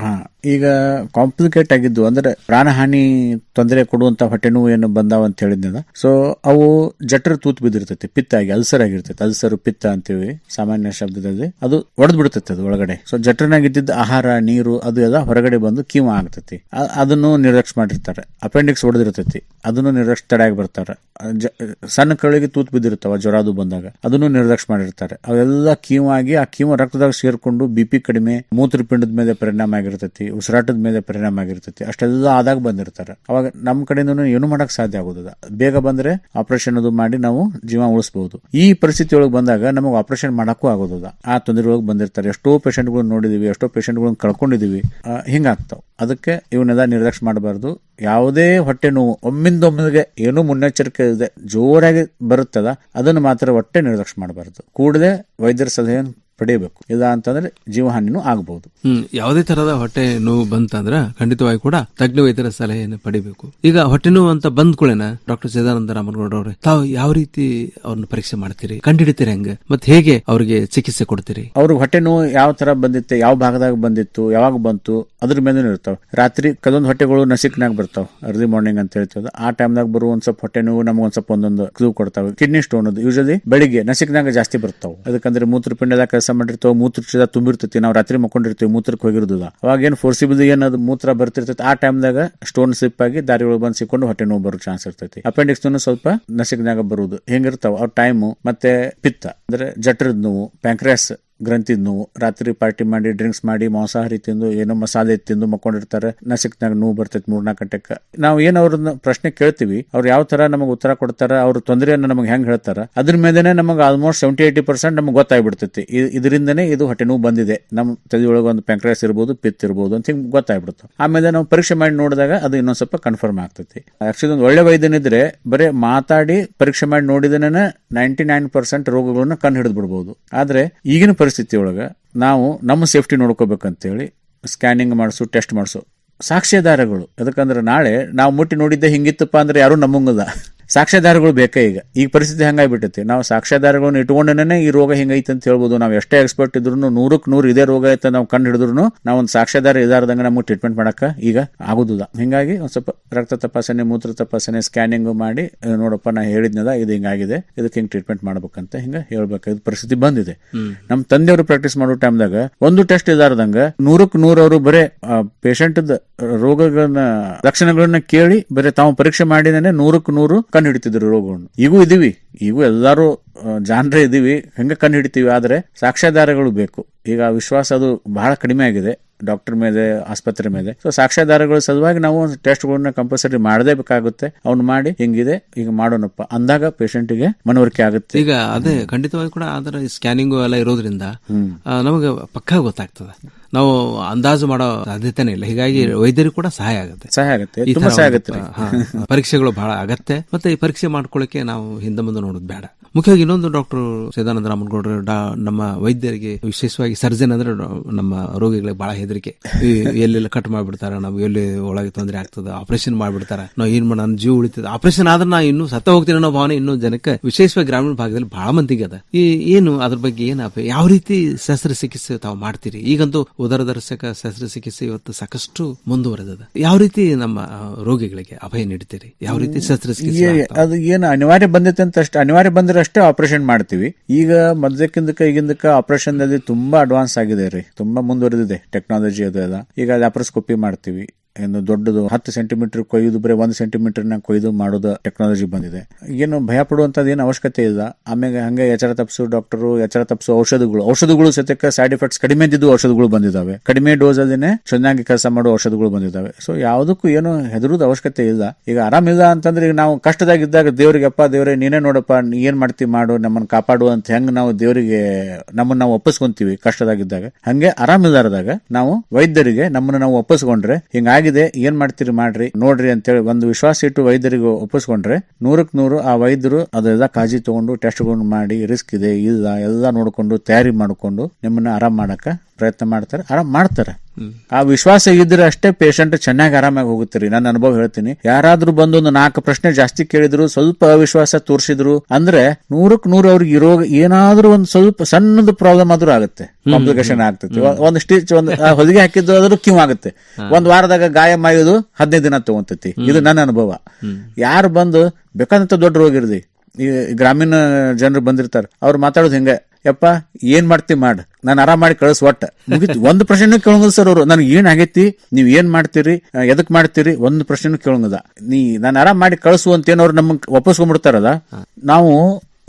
[SPEAKER 6] ಈಗ ಕಾಂಪ್ಲಿಕೇಟ್ ಆಗಿದ್ದು, ಅಂದ್ರೆ ಪ್ರಾಣಹಾನಿ ತೊಂದರೆ ಕೊಡುವಂತ ಹೊಟ್ಟೆ ನೋವು ಏನು ಬಂದಾವ ಅಂತ ಹೇಳಿದ್ನಲ್ಲ. ಸೊ ಅವು ಜಠರ ತೂತ್ ಬಿದ್ದಿರ್ತೈತಿ ಪಿತ್ತ ಆಗಿ ಅಲ್ಸರ್ ಆಗಿರ್ತೈತಿ. ಅಲ್ಸರ್, ಪಿತ್ತ ಅಂತೀವಿ ಸಾಮಾನ್ಯ ಶಬ್ದದಲ್ಲಿ ಅದು ಒಡೆದ್ ಬಿಡ್ತೈತಿ ಅದು ಒಳಗಡೆ. ಸೊ ಜಠರನಾಗಿದ್ದ ಆಹಾರ, ನೀರು, ಅದು ಎಲ್ಲ ಹೊರಗಡೆ ಬಂದು ಕೀಮ ಆಗ್ತೈತಿ. ಅದನ್ನು ನಿರ್ಲಕ್ಷ್ಯ ಮಾಡಿರ್ತಾರೆ. ಅಪೆಂಡಿಕ್ಸ್ ಹೊಡೆದಿರ್ತೈತಿ ಅದನ್ನು ನಿರ್ಲಕ್ಷ್ಯ ತಡೆಯಾಗಿ ಬರ್ತಾರೆ. ಜ- ಸಣ್ಣ ಕಳಿಗೆ ತೂತ್ ಬಿದ್ದಿರ್ತಾವ ಜ್ವರ ಅದು ಬಂದಾಗ, ಅದನ್ನು ನಿರ್ಲಕ್ಷ್ಯ ಮಾಡಿರ್ತಾರೆ. ಅವೆಲ್ಲ ಕೀವಾಗಿ ಆ ಕೀಮ ರಕ್ತದಾಗ ಸೇರ್ಕೊಂಡು ಬಿ ಪಿ ಕಡಿಮೆ, ಮೂತ್ರಪಿಂಡದ ಮೇಲೆ ಪರಿಣಾಮ ಆಗಿರ್ತೈತಿ, ಉಸಿರಾಟದ ಮೇಲೆ ಪರಿಣಾಮ ಆಗಿರ್ತೈತಿ, ಅಷ್ಟೆಲ್ಲ ಆದಾಗ ಬಂದಿರ್ತಾರೆ. ಅವಾಗ ನಮ್ಮ ಕಡೆಯಿಂದ ಏನು ಮಾಡಕ್ ಸಾಧ್ಯ ಆಗೋದಿಲ್ಲ. ಬೇಗ ಬಂದ್ರೆ ಆಪರೇಷನ್ ಅದು ಮಾಡಿ ನಾವು ಜೀವ ಉಳಿಸಬಹುದು ಈ ಪರಿಸ್ಥಿತಿ ಒಳಗೆ ಬಂದಾಗ ನಮಗೆ ಆಪರೇಷನ್ ಮಾಡಕ್ಕೂ ಆಗೋದಿಲ್ಲ. ಆ ತೊಂದರೆ ಒಳಗೆ ಬಂದಿರ್ತಾರೆ. ಎಷ್ಟೋ ಪೇಷಂಟ್ಗಳು ನೋಡಿದೀವಿ, ಎಷ್ಟೋ ಪೇಷಂಟ್ಗಳನ್ನ ಕಳ್ಕೊಂಡಿದೀವಿ. ಹಿಂಗಾಗ್ತಾವ. ಅದಕ್ಕೆ ಇವನ್ನೆಲ್ಲ ನಿರ್ಲಕ್ಷ್ಯ ಮಾಡಬಾರ್ದು. ಯಾವುದೇ ಹೊಟ್ಟೆ ನೋವು, ಒಮ್ಮಿಂದೊಮ್ಮಿಗೆ ಏನೂ ಮುನ್ನೆಚ್ಚರಿಕೆ ಇದೆ ಜೋರಾಗಿ ಬರುತ್ತದ ಅದನ್ನು ಮಾತ್ರ ಹೊಟ್ಟೆ ನಿರ್ಲಕ್ಷ್ಯ ಮಾಡಬಾರ್ದು. ಕೂಡಲೇ ವೈದ್ಯರ ಸಲಹೆಯನ್ನು ಪಡೆಯಬೇಕು. ಇಲ್ಲ ಅಂತಂದ್ರೆ ಜೀವಹಾನಿನೂ ಆಗಬಹುದು
[SPEAKER 5] ಹ್ಮ್ ಯಾವುದೇ ತರಹದ ಹೊಟ್ಟೆ ನೋವು ಬಂತಂದ್ರ ಖಂಡಿತವಾಗಿ ಕೂಡ ತಜ್ಞ ವೈದ್ಯರ ಸಲಹೆಯನ್ನು ಪಡಿಬೇಕು. ಈಗ ಹೊಟ್ಟೆ ನೋವು ಅಂತ ಬಂದ್ ಕೂಡೇನ ಡಾಕ್ಟರ್ ಸದಾನಂದ ರಾಮನಗೌಡ ಅವ್ರೆ ತಾವು ಯಾವ ರೀತಿ ಅವ್ರನ್ನ ಪರೀಕ್ಷೆ ಮಾಡ್ತೀರಿ? ಕಂಡುಹಿಡಿತೀರಿ ಹೆಂಗ? ಮತ್ತೆ ಹೇಗೆ ಅವರಿಗೆ ಚಿಕಿತ್ಸೆ ಕೊಡ್ತೀರಿ?
[SPEAKER 6] ಅವ್ರಿಗೆ ಹೊಟ್ಟೆ ನೋವು ಯಾವ ತರ ಬಂದಿತ್ತು ಯಾವ ಭಾಗದಾಗ ಬಂದಿತ್ತು ಯಾವಾಗ ಬಂತು ಅದ್ರ ಮೇಲೆ ಇರ್ತಾವ. ರಾತ್ರಿ ಕೆಲವೊಂದು ಹೊಟ್ಟೆಗಳು ನಸಿಕ್ನಾಗ ಬರ್ತಾವ. ಅರ್ಲಿ ಮಾರ್ನಿಂಗ್ ಅಂತ ಹೇಳ್ತದ ಆ ಟೈಮ್ದಾಗ ಬರುವ ಒಂದ್ ಸ್ವಲ್ಪ ಹೊಟ್ಟೆ ನೋವು ನಮ್ಗೆ ಒಂದ್ ಸ್ವಲ್ಪ ಒಂದೊಂದು ಕ್ಲೂ ಕೊಡ್ತಾವೆ. ಕಿಡ್ನಿ ಸ್ಟೋನ್ ಅದು. ಯೂಶಲಿ ಬೆಳಿಗ್ಗೆ ನಸಿಕ್ನಾಗ ಜಾಸ್ತಿ ಬರ್ತಾವ. ಅದಕ್ಕಂದ್ರೆ ಮೂತ್ರಪಿಂಡದ ಕೆಲಸ ಮಾಡಿರ್ತಾವ, ಮೂತ್ರ ತುಂಬಿರ್ತೈತಿ, ನಾವು ರಾತ್ರಿ ಮಕ್ಕೊಂಡಿರ್ತೀವಿ, ಮೂತ್ರಕ್ಕೆ ಹೋಗಿರೋದಿಲ್ಲ. ಅವಾಗ ಏನು ಫೋರ್ಸಿಬಲ್ ಏನ್ ಅದು ಮೂತ್ರ ಬರ್ತಿರ್ತೈತಿ, ಆ ಟೈಮ್ದಾಗ ಸ್ಟೋನ್ ಸ್ಲಿಪ್ ಆಗಿ ದಾರಿ ಒಳಗೆ ಬಂದು ಸಿಕ್ಕೊಂಡು ಹೊಟ್ಟೆ ನೋವು ಬರೋ ಚಾನ್ಸ್ ಇರ್ತೈತಿ. ಅಪೆಂಡಿಕ್ಸ್ ಸ್ವಲ್ಪ ನಸಿಕ್ನಾಗ ಬರುವುದು. ಹೆಂಗಿರ್ತಾವ? ಅವ್ರ ಟೈಮು ಮತ್ತೆ ಪಿತ್ತ, ಅಂದ್ರೆ ಜಠರದ ನೋವು ಪ್ಯಾಂಕ್ರಿಯಾಸ್ ಗ್ರಂಥಿದ ನೋವು ರಾತ್ರಿ ಪಾರ್ಟಿ ಮಾಡಿ ಡ್ರಿಂಕ್ಸ್ ಮಾಡಿ, ಮಾಂಸಾಹಾರಿ ತಿಂದು, ಏನೋ ಮಸಾಲೆ ತಿಂದು ಮಕ್ಕೊಂಡಿರ್ತಾರೆ. ನಸಿಕ್ನಾಗ ನೋವು ಬರ್ತೈತಿ ಮೂರ್ನಾಲ್ಕು ಗಂಟೆಗೆ ನಾವು ಏನು ಅವ್ರನ್ನ ಪ್ರಶ್ನೆ ಕೇಳ್ತೀವಿ, ಅವ್ರು ಯಾವ ತರ ನಮಗೆ ಉತ್ತರ ಕೊಡ್ತಾರ, ಅವ್ರ ತೊಂದರೆಯನ್ನ ನಮಗೆ ಹೆಂಗ್ ಹೇಳ್ತಾರ, ಅದ್ರ ಮೇಲೆನೆ ನಮಗೆ ಆಲ್ಮೋಸ್ಟ್ ಸೆವೆಂಟಿ ಏಯ್ಟಿ ಪರ್ಸೆಂಟ್ ನಮ್ಗೆ ಗೊತ್ತಾಗ್ಬಿಡ್ತೈತಿ. ಇದರಿಂದನೇ ಇದು ಹೊಟ್ಟೆ ನೋವು ಬಂದಿದೆ. ನಮ್ಮ ತಲೆಯೊಳಗೆ ಒಂದು ಪ್ಯಾಂಕ್ರಾಸ್ ಇರ್ಬೋದು, ಪಿತ್ ಇರ್ಬೋದು ಅಂತ ಹಿಂಗೆ ಗೊತ್ತಾಗ್ಬಿಡ್ತು. ಆಮೇಲೆ ನಾವು ಪರೀಕ್ಷೆ ಮಾಡಿ ನೋಡಿದಾಗ ಅದು ಇನ್ನೊಂದು ಸ್ವಲ್ಪ ಕನ್ಫರ್ಮ್ ಆಗ್ತೈತಿ. ಆಕ್ಚುಲಿ ಒಂದು ಒಳ್ಳೆ ವೈದ್ಯನಿದ್ರೆ ಬರೀ ಮಾತಾಡಿ, ಪರೀಕ್ಷೆ ಮಾಡಿ ನೋಡಿದನೇ ನೈಂಟಿ ನೈನ್ ಪರ್ಸೆಂಟ್ ರೋಗಗಳನ್ನ ಕಣ್ಣು ಹಿಡಿದು ಬಿಡ್ಬೋದು ಆದ್ರೆ ಈಗಿನ ಪರಿಸ್ಥಿತಿ ಒಳಗೆ ನಾವು ನಮ್ಮ ಸೇಫ್ಟಿ ನೋಡ್ಕೋಬೇಕಂತೇಳಿ ಸ್ಕ್ಯಾನಿಂಗ್ ಮಾಡಿಸು, ಟೆಸ್ಟ್ ಮಾಡಿಸು. ಸಾಕ್ಷ್ಯಾಧಾರಗಳು. ಯಾಕಂದ್ರೆ ನಾಳೆ ನಾವು ಮುಟ್ಟಿ ನೋಡಿದ್ದೆ ಹಿಂಗಿತ್ತಪ್ಪ ಅಂದ್ರೆ ಯಾರು ನಮ್ಮಂಗಲ್ಲ. ಸಾಕ್ಷ್ಯಾಧಾರಗಳು ಬೇಕೇ ಈಗ? ಈಗ ಪರಿಸ್ಥಿತಿ ಹಂಗಾಗ್ಬಿಟ್ಟೈತಿ. ನಾವು ಸಾಕ್ಷ್ಯಾಧಾರಗಳನ್ನು ಇಟ್ಕೊಂಡೇನೆ ಈ ರೋಗ ಹಿಂಗೈತೆ ಅಂತ ಹೇಳ್ಬೋದು. ನಾವು ಎಷ್ಟೇ ಎಕ್ಸ್ಪರ್ಟ್ ಇದ್ರು ನೂರಕ್ಕೆ ನೂರು ಇದೇ ರೋಗ ಐತೆ ನಾವು ಕಂಡು ಹಿಡಿದ್ರು ನಾವು ಒಂದು ಸಾಕ್ಷ್ಯಾಧಾರ ಇದಾರ್ದಂಗೆ ನಮಗೆ ಟ್ರೀಟ್ಮೆಂಟ್ ಮಾಡಕ ಈಗ ಆಗುದಿಲ್ಲ. ಹಿಂಗಾಗಿ ಒಂದು ಸ್ವಲ್ಪ ರಕ್ತ ತಪಾಸಣೆ ಮೂತ್ರ ತಪಾಸಣೆ ಸ್ಕ್ಯಾನಿಂಗ್ ಮಾಡಿ ನೋಡಪ್ಪ ನಾ ಹೇಳಿದ್ನದ ಇದು ಹಿಂಗಾಗಿದೆ ಇದಕ್ಕೆ ಹಿಂಗೆ ಟ್ರೀಟ್ಮೆಂಟ್ ಮಾಡ್ಬೇಕಂತ ಹಿಂಗ ಇದು ಪರಿಸ್ಥಿತಿ ಬಂದಿದೆ. ನಮ್ಮ ತಂದೆಯವರು ಪ್ರಾಕ್ಟೀಸ್ ಮಾಡೋ ಟೈಮ್ದಾಗ ಒಂದು ಟೆಸ್ಟ್ ಇದಾರ್ದಂಗ ನೂರಕ್ಕೆ ನೂರು ಅವರು ಬರೇ ಪೇಷಂಟ್ ರೋಗಗಳನ್ನ ಲಕ್ಷಣಗಳನ್ನ ಕೇಳಿ ಬರೀ ತಾವು ಪರೀಕ್ಷೆ ಮಾಡಿದಾನೆ ನೂರಕ್ಕೆ ನೂರು ಕಂಡು ಹಿಡಿತಿದ್ರು ರೋಗವನ್ನು. ಈಗೂ ಇದೀವಿ ಈಗೂ ಎಲ್ಲಾರು ಜಾನ್ರೆ ಇದೀವಿ ಹಂಗ ಕಂಡು ಹಿಡಿತೀವಿ ಆದ್ರೆ ಸಾಕ್ಷ್ಯಾಧಾರಗಳು ಬೇಕು. ಈಗ ವಿಶ್ವಾಸ ಅದು ಬಹಳ ಕಡಿಮೆ ಆಗಿದೆ. ಡಾಕ್ಟರ್ ಮೇಲೆ ಆಸ್ಪತ್ರೆ ಮೇಲೆ. ಸೊ ಸಾಕ್ಷ್ಯಾಧಾರಗಳ ಸಲುವಾಗಿ ನಾವು ಟೆಸ್ಟ್ಗಳನ್ನ ಕಂಪಲ್ಸರಿ ಮಾಡದೇ ಬೇಕಾಗುತ್ತೆ. ಅವ್ನು ಮಾಡಿ ಹಿಂಗಿದೆ ಈಗ ಮಾಡೋಣಪ್ಪ. ಅಂದಾಗ ಪೇಷಂಟ್ಗೆ ಮನವರಿಕೆ ಆಗುತ್ತೆ.
[SPEAKER 5] ಈಗ ಅದೇ ಖಂಡಿತವಾಗಿ ಕೂಡ ಅದರ ಸ್ಕ್ಯಾನಿಂಗು ಎಲ್ಲ ಇರೋದ್ರಿಂದ ನಮಗೆ ಪಕ್ಕಾ ಗೊತ್ತಾಗ್ತದೆ. ನಾವು ಅಂದಾಜು ಮಾಡೋ ಸಾಧ್ಯತೆನೇ ಇಲ್ಲ. ಹೀಗಾಗಿ ವೈದ್ಯರು ಕೂಡ ಸಹಾಯ ಆಗುತ್ತೆ.
[SPEAKER 6] ಸಹಾಯ ಆಗುತ್ತೆ. ಸಹಾಯ ಆಗುತ್ತೆ
[SPEAKER 5] ಪರೀಕ್ಷೆಗಳು ಬಹಳ ಆಗತ್ತೆ. ಮತ್ತೆ ಈ ಪರೀಕ್ಷೆ ಮಾಡ್ಕೊಳ್ಳಿಕ್ಕೆ ನಾವು ಹಿಂದೆ ಮುಂದೆ ನೋಡೋದು ಬೇಡ. ಮುಖ್ಯವಾಗಿ ಇನ್ನೊಂದು ಡಾಕ್ಟರ್ ಸದಾನಂದ ರಾಮನಗೌಡರು ಡಾ- ನಮ್ಮ ವೈದ್ಯರಿಗೆ ವಿಶೇಷವಾಗಿ ಸರ್ಜನ್ ಅಂದ್ರೆ ನಮ್ಮ ರೋಗಿಗಳಿಗೆ ಬಹಳ ಹೆದರಿಕೆ. ಎಲ್ಲೆಲ್ಲ ಕಟ್ ಮಾಡ್ಬಿಡ್ತಾರ ನಾವು ಎಲ್ಲಿ ಒಳಗೆ ತೊಂದರೆ ಆಗ್ತದೆ ಆಪರೇಷನ್ ಮಾಡ್ಬಿಡ್ತಾರ. ನಾವು ಏನ್ ಮಾಡೋಣ ನನ್ನ ಜೀವ ಉಳಿತದ. ಆಪರೇಷನ್ ಆದ್ರೆ ನಾ ಇನ್ನು ಸತ್ತ ಹೋಗ್ತೀನಿ ಅನ್ನೋ ಭಾವನೆ ಇನ್ನೂ ಜನಕ್ಕೆ ವಿಶೇಷವಾಗಿ ಗ್ರಾಮೀಣ ಭಾಗದಲ್ಲಿ ಬಹಳ ಮಂದಿಗೆ ಅದ. ಈ ಏನು ಅದ್ರ ಬಗ್ಗೆ ಏನ ಯಾವ ರೀತಿ ಶಸ್ತ್ರ ಚಿಕಿತ್ಸೆ ತಾವು ಮಾಡ್ತೀರಿ? ಈಗಂತೂ ಉದರದರ್ಶಕ ಶಸ್ತ್ರಚಿಕಿತ್ಸೆ ಇವತ್ತು ಸಾಕಷ್ಟು ಮುಂದುವರೆದದ. ಯಾವ ರೀತಿ ನಮ್ಮ ರೋಗಿಗಳಿಗೆ ಅಭಯ ನೀಡ್ತೀರಿ? ಯಾವ ರೀತಿ
[SPEAKER 6] ಶಸ್ತ್ರ
[SPEAKER 5] ಚಿಕಿತ್ಸೆ?
[SPEAKER 6] ಅದು ಏನು ಅನಿವಾರ್ಯ ಬಂದೈತೆ ಅಂತ ಅಷ್ಟೇ. ಅನಿವಾರ್ಯ ಬಂದ್ರೆ ಅಷ್ಟೇ ಆಪರೇಷನ್ ಮಾಡ್ತೀವಿ. ಈಗ ಮೊದಲಕ್ಕಿಂದಕ್ಕ ಈಗಿಂದಕ್ಕೆ ಆಪರೇಷನ್ ಅಲ್ಲಿ ತುಂಬಾ ಅಡ್ವಾನ್ಸ್ ಆಗಿದೆ ರೀ. ತುಂಬಾ ಮುಂದುವರೆದಿದೆ ಟೆಕ್ನಾಲಜಿ ಅದೆಲ್ಲ ಈಗ ಲ್ಯಾಪ್ರೋಸ್ಕೋಪಿ ಮಾಡ್ತೀವಿ. ಏನು ದೊಡ್ಡದು ಹತ್ತು ಸೆಂಟಿಮೀಟರ್ ಕೊಯ್ದು ಬರೀ ಒಂದು ಸೆಂಟಿಮೀಟರ್ನ ಕೊಯ್ದು ಮಾಡೋದು ಟೆಕ್ನಾಲಜಿ ಬಂದಿದೆ. ಏನು ಭಯ ಪಡುವಂತದ್ದು ಏನು ಅವಶ್ಯಕತೆ ಇಲ್ಲ. ಆಮೇಲೆ ಹಂಗೆ ಎಚ್ಚರ ತಪ್ಪಿಸು ಡಾಕ್ಟರು ಎಚ್ಚರ ತಪ್ಪಿಸು ಔಷಧಗಳು ಔಷಧಗಳು ಸತ್ಯಕ್ಕೆ ಸೈಡ್ ಎಫೆಕ್ಟ್ಸ್ ಕಡಿಮೆ ಇದ್ದಿದ್ದು ಔಷಧಗಳು ಬಂದಿದ್ದಾವೆ. ಕಡಿಮೆ ಡೋಸ್ ಅಲ್ಲಿ ಚೆನ್ನಾಗಿ ಕೆಲಸ ಮಾಡೋ ಔಷಧಗಳು ಬಂದಿದ್ದಾವೆ. ಸೊ ಯಾವುದಕ್ಕೂ ಏನು ಹೆದರುದು ಅವಶ್ಯಕತೆ ಇಲ್ಲ. ಈಗ ಆರಾಮಿಲ್ಲ ಅಂತಂದ್ರೆ ಈಗ ನಾವು ಕಷ್ಟದಾಗಿದ್ದಾಗ ದೇವರಿಗೆ ಅಪ್ಪ ದೇವ್ರೆ, ನೀನೇ ನೋಡಪ್ಪ ಏನ್ ಮಾಡ್ತಿ ಮಾಡು, ನಮ್ಮನ್ನ ಕಾಪಾಡು ಅಂತ ಹೆಂಗ್ ನಾವು ದೇವರಿಗೆ ನಮ್ಮನ್ನ ನಾವು ಒಪ್ಪಿಸ್ಕೊಂತೀವಿ ಕಷ್ಟದಾಗಿದ್ದಾಗ. ಹಂಗೆ ಆರಾಮಿಲ್ಲಾರದಾಗ ನಾವು ವೈದ್ಯರಿಗೆ ನಮ್ಮನ್ನ ನಾವು ಒಪ್ಪಿಸ್ಕೊಂಡ್ರೆ ಹಿಂಗಾಗಿದೆ ಏನ್ ಮಾಡ್ತೀರಿ ಮಾಡ್ರಿ, ನೋಡ್ರಿ ಅಂತೇಳಿ ಒಂದು ವಿಶ್ವಾಸ ಇಟ್ಟು ವೈದ್ಯರಿಗೆ ಒಪ್ಪಿಸ್ಕೊಂಡ್ರೆ ನೂರಕ್ ನೂರು ಆ ವೈದ್ಯರು ಅದೆಲ್ಲ ಕಾಳಜಿ ತಗೊಂಡು ಟೆಸ್ಟ್ಗಳನ್ನು ಮಾಡಿ ರಿಸ್ಕ್ ಇದೆ, ಇಲ್ಲ, ಎಲ್ಲ ನೋಡ್ಕೊಂಡು, ತಯಾರಿ ಮಾಡ್ಕೊಂಡು ನಿಮ್ಮನ್ನ ಆರಾಮ್ ಮಾಡಕ ಪ್ರಯತ್ನ ಮಾಡ್ತಾರೆ ಆರಾಮ್ ಮಾಡ್ತಾರೆ. ಆ ವಿಶ್ವಾಸ ಇದ್ರೆ ಅಷ್ಟೇ ಪೇಷಂಟ್ ಚೆನ್ನಾಗಿ ಆರಾಮಾಗಿ ಹೋಗುತ್ತೀರಿ. ನನ್ನ ಅನುಭವ ಹೇಳ್ತೀನಿ. ಯಾರಾದ್ರೂ ಬಂದು ಒಂದು ನಾಲ್ಕು ಪ್ರಶ್ನೆ ಜಾಸ್ತಿ ಕೇಳಿದ್ರು ಸ್ವಲ್ಪ ಅವಿಶ್ವಾಸ ತೋರಿಸಿದ್ರು ಅಂದ್ರೆ ನೂರಕ್ ನೂರು ಅವ್ರಿಗೆ ಇರೋ ಏನಾದ್ರೂ ಒಂದು ಸ್ವಲ್ಪ ಸಣ್ಣದು ಪ್ರಾಬ್ಲಮ್ ಆದ್ರೂ ಆಗುತ್ತೆ. ಕಾಂಪ್ಲಿಕೇಶನ್ ಆಗ್ತೈತಿ ಒಂದ್ ಸ್ಟಿಚ್ ಒಂದ್ ಹೊದಿಗೆ ಹೊಲಿಗೆ ಹಾಕಿದ್ದು ಆದ್ರೂ ಕ್ಯೂ ಆಗುತ್ತೆ. ಒಂದ್ ವಾರದಾಗ ಗಾಯ ಮಾಯೋದು ಹದಿನೈದು ದಿನ ತಗೊಂತೈತಿ. ಇದು ನನ್ನ ಅನುಭವ. ಯಾರು ಬಂದು ಬೇಕಾದಂತ ದೊಡ್ಡ ರೋಗ ಇರ್ದಿ ಈ ಗ್ರಾಮೀಣ ಜನರು ಬಂದಿರ್ತಾರೆ. ಅವ್ರು ಮಾತಾಡೋದು ಹಿಂಗೆ ಯಪ್ಪ ಏನ್ ಮಾಡ್ತಿ ಮಾಡ್? ನಾನು ಆರಾಮ್ ಮಾಡಿ ಕಳಿಸ್ ಒಟ್ಟ. ಮುಗಿತು ಒಂದು ಪ್ರಶ್ನೆ ಕೇಳಂಗಿಲ್ಲ ಸರ್ ಅವರು. ನನಗೆ ಏನ್ ಆಗೈತಿ? ನೀವ್ ಏನ್ ಮಾಡ್ತೀರಿ? ಎದಕ್ ಮಾಡ್ತೀರಿ? ಒಂದು ಪ್ರಶ್ನೆ ಕೇಳಂಗದ ನೀ ನಾನು ಆರಾಮ್ ಮಾಡಿ ಕಳಿಸು ಅಂತ ಏನವ್ರು ವಾಪಸ್ ಒಪ್ಪಿಸ್ಕೊಂಡ್ಬಿಡ್ತಾರಲ್ಲ ನಾವು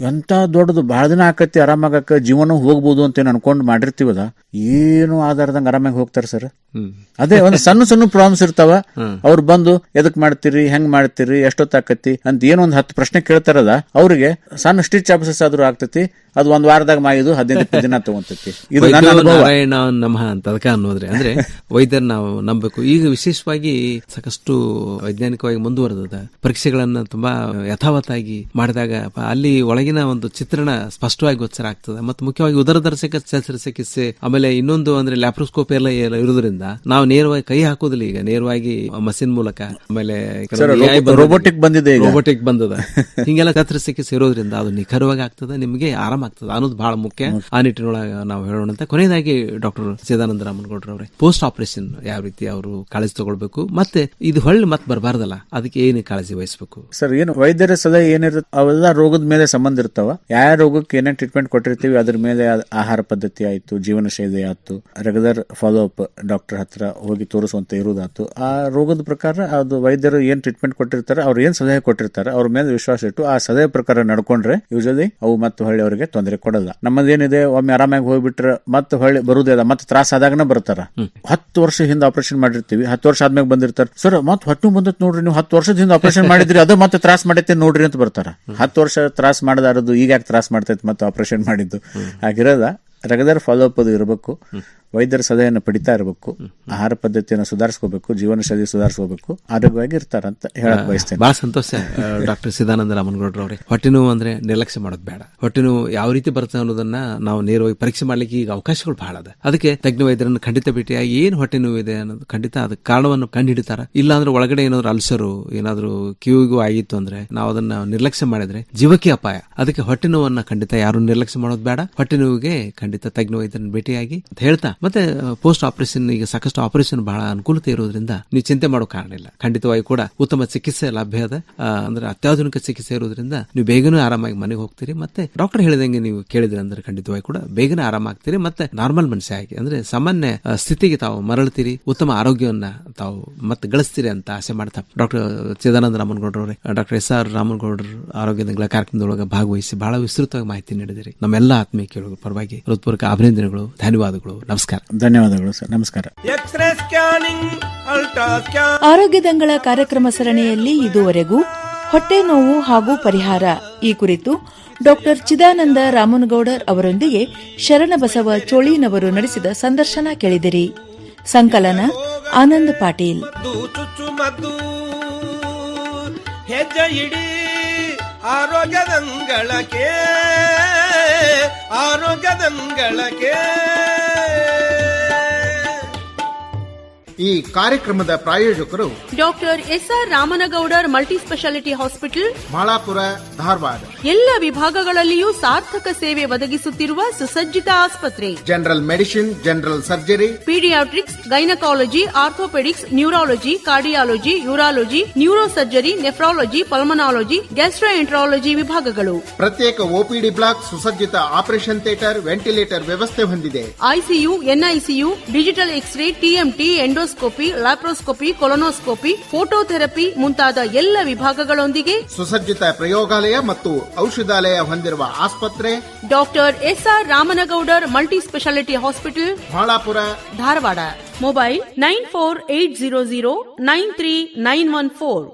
[SPEAKER 6] ಎಂತ ದೊಡ್ಡದು ಬಹಳ ದಿನ ಆಕತಿ ಆರಾಮಾಗಕ್ಕ ಜೀವನ ಹೋಗ್ಬೋದು ಅಂತ ಏನ್ ಅನ್ಕೊಂಡ್ ಮಾಡಿರ್ತೀವದ ಏನು ಆಧಾರದಂಗ ಆರಾಮಾಗಿ ಹೋಗ್ತಾರ ಸರ್. ಅದೇ ಒಂದು ಸಣ್ಣ ಸಣ್ಣ ಪ್ರಾಬ್ಲಮ್ಸ್ ಇರ್ತಾವ. ಅವ್ರು ಬಂದು ಎದಕ್ ಮಾಡ್ತೀರಿ? ಹೆಂಗ್ ಮಾಡ್ತೀರಿ? ಎಷ್ಟೊತ್ತಾಕತಿ? ಅಂತ ಏನೋ ಒಂದ್ ಹತ್ತು ಪ್ರಶ್ನೆ ಕೇಳ್ತಾರದ ಅವ್ರಿಗೆ ಸಣ್ಣ ಸ್ಟಿಚ್ ಆಫೀಸಸ್ ಆದ್ರೂ ಆಗ್ತೈತಿ. ಅದು ಒಂದು ವಾರದಾಗ ಮಾಯಿದು ಹದಿನೈದು ದಿನ ತಗೊಂತೈತಿ. ಇದು
[SPEAKER 5] ನಾರಾಯಣ ನಮಃ ಅಂತ ಅದಕ್ಕೆ ಅನ್ನೋದ್ರೆ ಅಂದ್ರೆ [LAUGHS] ವೈದ್ಯರ್ ನಾವು ನಂಬಬೇಕು. ಈಗ ವಿಶೇಷವಾಗಿ ಸಾಕಷ್ಟು ವೈಜ್ಞಾನಿಕವಾಗಿ ಮುಂದುವರೆದ ಪರೀಕ್ಷೆಗಳನ್ನ ತುಂಬಾ ಯಥಾವತ್ತಾಗಿ ಮಾಡಿದಾಗ ಅಲ್ಲಿ ಒಳಗಿನ ಒಂದು ಚಿತ್ರಣ ಸ್ಪಷ್ಟವಾಗಿ ಗೋಚರ ಆಗ್ತದೆ. ಮತ್ತು ಮುಖ್ಯವಾಗಿ ಉದರದರ್ಶಕ ಶಸ್ತ್ರಚಿಕಿತ್ಸೆ ಆಮೇಲೆ ಇನ್ನೊಂದು ಅಂದ್ರೆ ಲ್ಯಾಪ್ರೋಸ್ಕೋಪ್ ಎಲ್ಲ ಇರೋದ್ರಿಂದ ನಾವು ನೇರವಾಗಿ ಕೈ ಹಾಕೋದಿಲ್ಲ ಈಗ. ನೇರವಾಗಿ ಮಷಿನ್ ಮೂಲಕ ಆಮೇಲೆ ರೋಬೋಟಿಕ್ ಬಂದಿದೆ.
[SPEAKER 6] ರೋಬೋಟಿಕ್ ಬಂದಿದೆ. [LAUGHS]
[SPEAKER 5] ಹಿಂಗೆಲ್ಲ ಶಸ್ತ್ರಚಿಕಿತ್ಸೆ ಇರೋದ್ರಿಂದ ಅದು ನಿಖರವಾಗಿ ಆಗ್ತದೆ. ನಿಮಗೆ ಆರಾಮ ಆಗ್ತದೆ. ಅನ್ನೋದು ಬಹಳ ಮುಖ್ಯ. ಆ ನಿಟ್ಟಿನೊಳಗೆ ನಾವು ಹೇಳೋಣ ಅಂತ ಕೊನೆಯದಾಗಿ ಡಾಕ್ಟರ್ ರಾಮನ್ ಗೌಡ್ರ ಅವರೇ ಪೋಸ್ಟ್ ಆಪರೇಷನ್ ಯಾವ ರೀತಿ ಅವರು ಕಾಳಜಿ ತಗೊಳ್ಬೇಕು ಮತ್ತೆ ಇದು ಹೊಳ್ಳಿ ಮತ್ತೆ ಬರಬಾರ್ದಲ್ಲ ಅದಕ್ಕೆ ಏನು ಕಾಳಜಿ ವಹಿಸಬೇಕು?
[SPEAKER 6] ಸರ್ ಏನು ವೈದ್ಯರ ಸಲಹೆ ಏನಿರುತ್ತೆ ಅವೆಲ್ಲ ರೋಗದ ಮೇಲೆ ಸಂಬಂಧ ಇರ್ತಾವ. ಯಾವ ರೋಗಕ್ಕೆ ಏನೇ ಟ್ರೀಟ್ಮೆಂಟ್ ಕೊಟ್ಟಿರ್ತೀವಿ ಅದ್ರ ಮೇಲೆ ಆಹಾರ ಪದ್ಧತಿ ಆಯ್ತು ಜೀವನ ಶೈಲಿ ಆಯ್ತು ರೆಗ್ಯುಲರ್ ಫಾಲೋ ಅಪ್ ಡಾಕ್ಟರ್ ಹತ್ರ ಹೋಗಿ ತೋರಿಸುವಂತ ಇರುವುದಾಯ್ತು ಆ ರೋಗದ ಪ್ರಕಾರ ಅದು ವೈದ್ಯರು ಏನ್ ಟ್ರೀಟ್ಮೆಂಟ್ ಕೊಟ್ಟಿರ್ತಾರೆ ಅವ್ರು ಏನ್ ಸಲಹೆ ಕೊಟ್ಟಿರ್ತಾರೆ ಅವ್ರ ಮೇಲೆ ವಿಶ್ವಾಸ ಇಟ್ಟು ಆ ಸಲಹೆ ಪ್ರಕಾರ ನಡ್ಕೊಂಡ್ರೆ ಯೂಶಲಿ ಅವು ಮತ್ತೆ ಹಳ್ಳಿ ಅವರಿಗೆ ತೊಂದರೆ ಕೊಡಲ್ಲ. ನಮ್ಮದೇನಿದೆ ಒಮ್ಮೆ ಆರಾಮಾಗಿ ಹೋಗ್ಬಿಟ್ರೆ ಮತ್ತೆ ಹೊಳ್ಳಿ ಬರುದೇ ಅದ ಮತ್ತೆ ತ್ರಾಸ ಆದಾಗನ ಬರ್ತಾರ ಹತ್ತು ವರ್ಷ ಹಿಂದೆ ಆಪರೇಷನ್ ಮಾಡಿರ್ತೀವಿ ಹತ್ತು ವರ್ಷ ಆದ್ಮೇಲೆ ಬಂದಿರ್ತಾರ. ಸರ್ ಮತ್ತೆ ಹೊಟ್ಟು ಬಂದತ್ ನೋಡ್ರಿ ನೀವು ಹತ್ತು ವರ್ಷದ ಹಿಂದೆ ಆಪರೇಷನ್ ಮಾಡಿದ್ರಿ ಅದು ಮತ್ತೆ ತ್ರಾಸ ಮಾಡೈತೆ ನೋಡ್ರಿ ಅಂತ ಬರ್ತಾರ. ಹತ್ತು ವರ್ಷ ತ್ರಾಸ ಮಾಡದಾರದು ಈಗ ಯಾಕೆ ತ್ರಾಸ ಮಾಡ್ತೈತೆ ಮತ್ತೆ ಆಪರೇಷನ್ ಮಾಡಿದ್ದು? ಹಾಗಿರೋದ ರೆಗ್ಯುಲರ್ ಫಾಲೋ ಅಪ್ ಅದು ಇರಬೇಕು. ವೈದ್ಯರ ಸಲಹೆಯನ್ನು ಪಡಿತಾ ಇರಬೇಕು ಆಹಾರ ಪದ್ಧತಿಯನ್ನು ಸುಧಾರಿಸ್ಕೋಬೇಕು ಜೀವನ ಶೈಲಿ ಸುಧಾರಿಸ್ಕೋಬೇಕು ಆರೋಗ್ಯವಾಗಿ ಇರ್ತಾರಂತ ಹೇಳಕ್ ಬಯಸ್ತೇನೆ.
[SPEAKER 5] ಬಹಳ ಸಂತೋಷ ಡಾಕ್ಟರ್ ಸಿದಾನಂದ ರಾಮನಗೌಡ್ರ ಅವರೇ ಹೊಟ್ಟೆ ನೋವು ಅಂದ್ರೆ ನಿರ್ಲಕ್ಷ್ಯ ಮಾಡೋದು ಬೇಡ. ಹೊಟ್ಟೆ ನೋವು ಯಾವ ರೀತಿ ಬರುತ್ತೆ ಅನ್ನೋದನ್ನ ನಾವು ನೇರವಾಗಿ ಪರೀಕ್ಷೆ ಮಾಡ್ಲಿಕ್ಕೆ ಈಗ ಅವಕಾಶಗಳು ಬಹಳ ಅದ. ಅದಕ್ಕೆ ತಜ್ಞ ವೈದ್ಯರನ್ನು ಖಂಡಿತ ಭೇಟಿಯಾಗಿ ಏನ್ ಹೊಟ್ಟೆ ನೋವು ಇದೆ ಅನ್ನೋದು ಖಂಡಿತ ಅದಕ್ಕೆ ಕಾರಣವನ್ನು ಕಂಡು ಹಿಡಿತಾರ ಇಲ್ಲ ಅಂದ್ರೆ ಒಳಗಡೆ ಏನಾದ್ರು ಅಲ್ಸರು ಏನಾದ್ರು ಕಿವಿಗೂ ಆಗಿತ್ತು ಅಂದ್ರೆ ನಾವು ಅದನ್ನ ನಿರ್ಲಕ್ಷ್ಯ ಮಾಡಿದ್ರೆ ಜೀವಕ್ಕೆ ಅಪಾಯ. ಅದಕ್ಕೆ ಹೊಟ್ಟೆ ನೋವನ್ನ ಖಂಡಿತ ಯಾರು ನಿರ್ಲಕ್ಷ್ಯ ಮಾಡೋದು ಬೇಡ. ಹೊಟ್ಟೆ ನೋವಿಗೆ ಖಂಡಿತ ತಜ್ಞ ವೈದ್ಯರನ್ನು ಭೇಟಿಯಾಗಿ ಅಂತ ಹೇಳ್ತಾ ಮತ್ತೆ ಪೋಸ್ಟ್ ಆಪರೇಷನ್ ಈಗ ಸಾಕಷ್ಟು ಆಪರೇಷನ್ ಬಹಳ ಅನುಕೂಲತೆ ಇರೋದ್ರಿಂದ ನೀವು ಚಿಂತೆ ಮಾಡೋ ಕಾರಣ ಇಲ್ಲ. ಖಂಡಿತವಾಗಿ ಕೂಡ ಉತ್ತಮ ಚಿಕಿತ್ಸೆ ಲಭ್ಯ ಅದ. ಅಂದ್ರೆ ಅತ್ಯಾಧುನಿಕ ಚಿಕಿತ್ಸೆ ಇರೋದ್ರಿಂದ ನೀವು ಬೇಗನೆ ಆರಾಮಾಗಿ ಮನೆಗೆ ಹೋಗ್ತೀರಿ. ಮತ್ತೆ ಡಾಕ್ಟರ್ ಹೇಳಿದಂಗೆ ನೀವು ಕೇಳಿದ್ರೆ ಅಂದ್ರೆ ಖಂಡಿತವಾಗಿ ಕೂಡ ಬೇಗನೆ ಆರಾಮಾಗ್ತೀರಿ ಮತ್ತೆ ನಾರ್ಮಲ್ ಮನುಷ್ಯ ಆಗಿ, ಅಂದ್ರೆ ಸಾಮಾನ್ಯ ಸ್ಥಿತಿಗೆ ತಾವು ಮರಳ್ತೀರಿ ಉತ್ತಮ ಆರೋಗ್ಯವನ್ನ ತಾವು ಮತ್ತೆ ಗಳಿಸ್ತೀರಿ ಅಂತ ಆಸೆ ಮಾಡ್ತಾ ಡಾಕ್ಟರ್ ಚಿದಾನಂದ ರಾಮನಗೌಡ್ರವ್ರೆ ಡಾಕ್ಟರ್ ಎಸ್ ಆರ್ ರಾಮನಗೌಡರು ಆರೋಗ್ಯ ದಂಗಳ ಕಾರ್ಯಕ್ರಮದೊಳಗೆ ಭಾಗವಹಿಸಿ ಬಹಳ ವಿಸ್ತೃತವಾಗಿ ಮಾಹಿತಿ ನೀಡಿದಿರಿ. ನಮ್ಮೆಲ್ಲ ಆತ್ಮೀಯ ಕೇಳುವ ಪರವಾಗಿ ಹೃತ್ಪೂರ್ವಕ ಅಭಿನಂದನೆಗಳು, ಧನ್ಯವಾದಗಳು. ನಮಸ್ಕಾರ.
[SPEAKER 6] ಧನ್ಯವಾದಗಳು ಸರ್. ನಮಸ್ಕಾರ.
[SPEAKER 3] ಎಕ್ಸ್ರೇ ಸ್ಕ್ಯಾನಿಂಗ್ ಅಲ್ಟ್ರಾ ಸ್ಕ್ಯಾನ್
[SPEAKER 2] ಆರೋಗ್ಯದಂಗಳ ಕಾರ್ಯಕ್ರಮ ಸರಣಿಯಲ್ಲಿ ಇದುವರೆಗೂ ಹೊಟ್ಟೆ ನೋವು ಹಾಗೂ ಪರಿಹಾರ. ಈ ಕುರಿತು ಡಾಕ್ಟರ್ ಚಿದಾನಂದ ರಾಮನಗೌಡರ್ ಅವರೊಂದಿಗೆ ಶರಣಬಸವ ಚೋಳಿನವರು ನಡೆಸಿದ ಸಂದರ್ಶನ ಕೇಳಿದಿರಿ. ಸಂಕಲನ ಆನಂದ್ ಪಾಟೀಲ್.
[SPEAKER 3] ಆರೋಗ್ಯದಂಗಳಕ್ಕೆ ಆರೋಗ್ಯದಂಗಳಕ್ಕೆ
[SPEAKER 4] ಈ ಕಾರ್ಯಕ್ರಮದ ಪ್ರಾಯೋಜಕರು
[SPEAKER 1] doctor SR Ramanagoudar multi speciality hospital
[SPEAKER 4] Malapura Dharwad.
[SPEAKER 1] ಎಲ್ಲ ವಿಭಾಗಗಳಲ್ಲಿಯೂ ಸಾರ್ಥಕ ಸೇವೆ ಒದಗಿಸುತ್ತಿರುವ ಸುಸಜ್ಜಿತ ಆಸ್ಪತ್ರೆ.
[SPEAKER 4] General medicine general surgery
[SPEAKER 1] paediatrics gynaecology orthopaedics neurology cardiology urology neuro surgery nephrology pulmonology gastroenterology ವಿಭಾಗಗಳು.
[SPEAKER 4] ಪ್ರತ್ಯೇಕ ಓಪಿಡಿ ಬ್ಲಾಕ್ ಸುಸಜ್ಜಿತ ಆಪರೇಷನ್ ಥಿಯೇಟರ್ ವೆಂಟಿಲೇಟರ್ ವ್ಯವಸ್ಥೆ ಹೊಂದಿದೆ.
[SPEAKER 1] ICU NICU digital X-ray TMT endoscopy endoscopy laparoscopy colonoscopy phototherapy ಮುಂತಾದ ಎಲ್ಲ ವಿಭಾಗಗಳೊಂದಿಗೆ
[SPEAKER 4] ಸುಸಜ್ಜಿತ ಪ್ರಯೋಗಾಲಯ ಮತ್ತು ಔಷಧಾಲಯ ಹೊಂದಿರುವ ಆಸ್ಪತ್ರೆ
[SPEAKER 1] doctor SR Ramanagoudar multi speciality hospital
[SPEAKER 4] Bhalapura
[SPEAKER 1] Dharwad. Mobile nine four eight zero zero nine three nine one four